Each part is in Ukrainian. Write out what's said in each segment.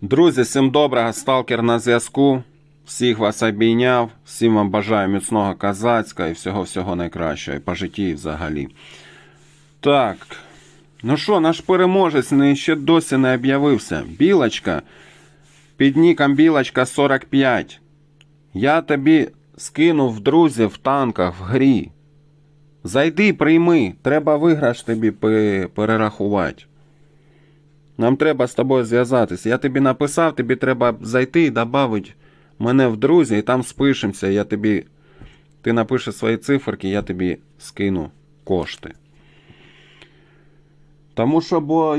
Друзі, всім доброго, сталкер на зв'язку. Всіх вас обійняв, всім вам бажаю міцного козацька і всього-всього найкращого, і по житті і взагалі. Так. Ну що, наш переможець не, ще досі не об'явився. Білочка. Під ніком Білочка 45. Я тобі скинув друзів в танках в грі. Зайди, прийми. Треба виграш тобі перерахувати. Нам треба з тобою зв'язатися. Я тобі написав, тобі треба зайти і додати мене в друзі, і там спишемося. Я тобі. Ти напишеш свої циферки, я тобі скину кошти. Тому що, бо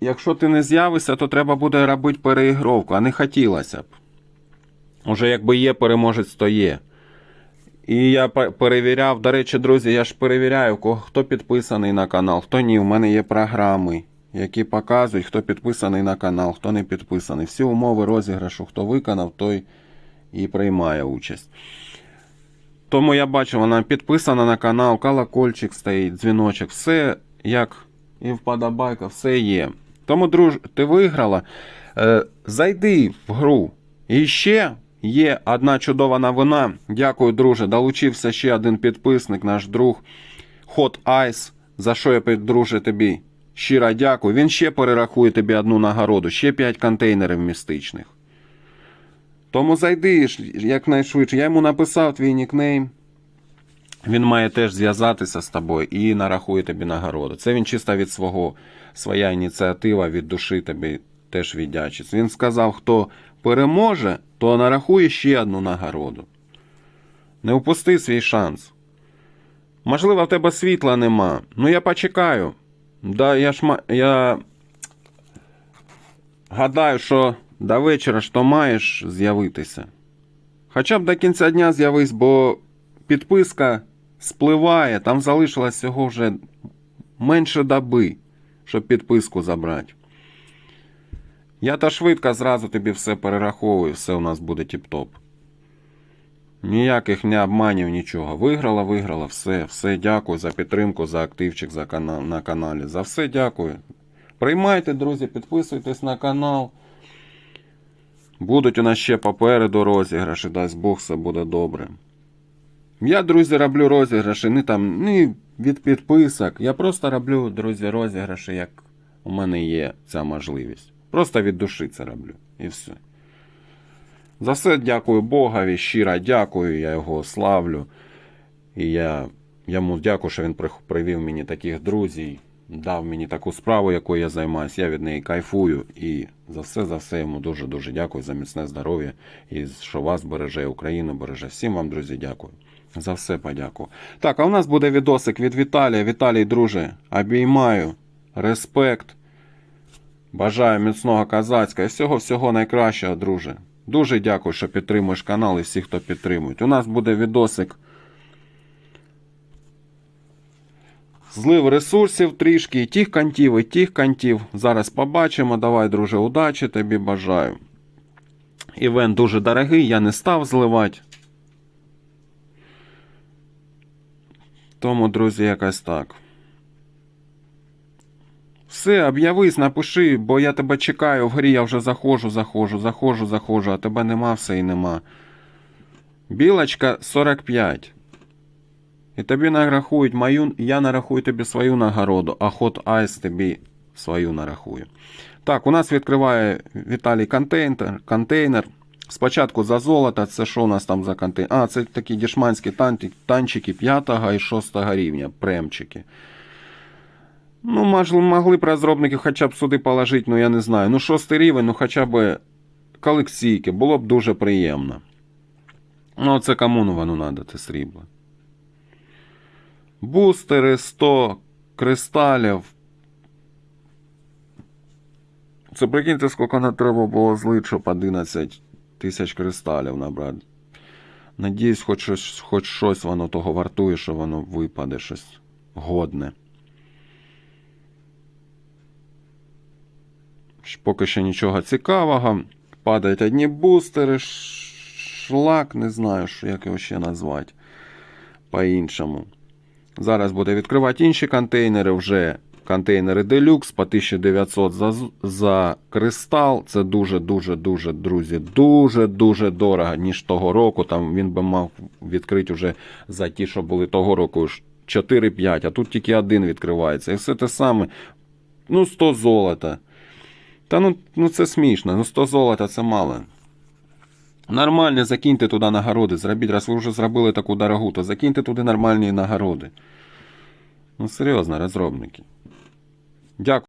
якщо ти не з'явишся, то треба буде робити переігровку, а не хотілося б. Уже якби є переможець, то є. І я перевіряв, до речі, друзі, я ж перевіряю, хто підписаний на канал, хто ні. У мене є програми, які показують, хто підписаний на канал, хто не підписаний. Всі умови розіграшу, хто виконав, той і приймає участь. Тому я бачу, вона підписана на канал, колокольчик стоїть, дзвіночок, все як і вподобайка, все є. Тому, друж, ти виграла. Е, зайди в гру. І ще є одна чудова новина. Дякую, друже. Долучився ще один підписник, наш друг Hot Ice. За що я, друже, тобі щиро дякую. Він ще перерахує тобі одну нагороду, ще 5 контейнерів містичних. Тому зайди якнайшвидше. Я йому написав твій нікнейм. Він має теж зв'язатися з тобою і нарахує тобі нагороду. Це він чисто від свого, своя ініціатива від душі тобі теж віддячить. Він сказав, хто переможе, то нарахує ще одну нагороду. Не упусти свій шанс. Можливо, в тебе світла нема. Ну я почекаю. Да, я ж я гадаю, що до вечора ж то маєш з'явитися. Хоча б до кінця дня з'явись, бо підписка спливає, там залишилось всього вже менше доби, щоб підписку забрати. Я та швидко зразу тобі все перераховую, все у нас буде тіп-топ. Ніяких не обманів, нічого. Виграла, виграла, все, все, дякую за підтримку, за активчик за канал, на каналі. За все дякую. Приймайте, друзі, підписуйтесь на канал. Будуть у нас ще попереду розіграші, дасть Бог, все буде добре. Я, друзі, роблю розіграші не там, не від підписок. Я просто роблю, друзі, розіграші, як у мене є ця можливість. Просто від душі це роблю. І все. За все дякую Богові, щиро дякую, я його славлю. І я йому дякую, що він привів мені таких друзів, дав мені таку справу, якою я займаюся. Я від неї кайфую. І за все, за все йому дуже-дуже дякую за міцне здоров'я і що вас береже, Україну береже. Всім вам, друзі, дякую. За все подякую. Так, а у нас буде відосик від Віталія. Віталій, друже, обіймаю, респект. Бажаю міцного козацька і всього-всього найкращого, друже. Дуже дякую, що підтримуєш канал і всіх, хто підтримують. У нас буде відосик. Злив ресурсів трішки, і тих кантів, і тих кантів. Зараз побачимо. Давай, друже, удачі тобі бажаю. Івент дуже дорогий, я не став зливати. Тому, друзі, якось так. Все, об'явись, напиши, бо я тебе чекаю в грі, я вже заходжу, заходжу, заходжу, заходжу, а тебе нема, все і нема. Білочка 45. І тобі нарахують мою, я нарахую тобі свою нагороду, а Hot Ice тобі свою нарахую. Так, у нас відкриває Віталій контейнер. контейнер. Спочатку за золото, це що у нас там за контейнер? А, це такі дешманські танчики 5 і 6 рівня, премчики. Ну, могли б розробники хоча б сюди положити, ну я не знаю. Ну, шостий рівень, ну хоча б колекційки, було б дуже приємно. Ну, це кому воно треба, це срібло. Бустери 100 кристалів. Це прикиньте, скільки не треба було злити, щоб 11 тисяч кристалів набрати. Надіюсь, хоч щось, хоч щось воно того вартує, що воно випаде щось годне. Поки що нічого цікавого. Падають одні бустери, шлак, не знаю, як його ще назвати по-іншому. Зараз буде відкривати інші контейнери вже контейнери Deluxe по 1900 за, за кристал. Це дуже-дуже-дуже, друзі, дуже-дуже дорого, ніж того року. Там він би мав відкрити вже за ті, що були того року. 4-5, а тут тільки один відкривається. І все те саме. Ну, 100 золота. Та ну, ну це смішно. Ну 100 золота це мало. Нормально, закиньте туди нагороди. Зробіть, раз ви вже зробили таку дорогу, то закиньте туди нормальні нагороди. Ну, серйозно, розробники. Дякую.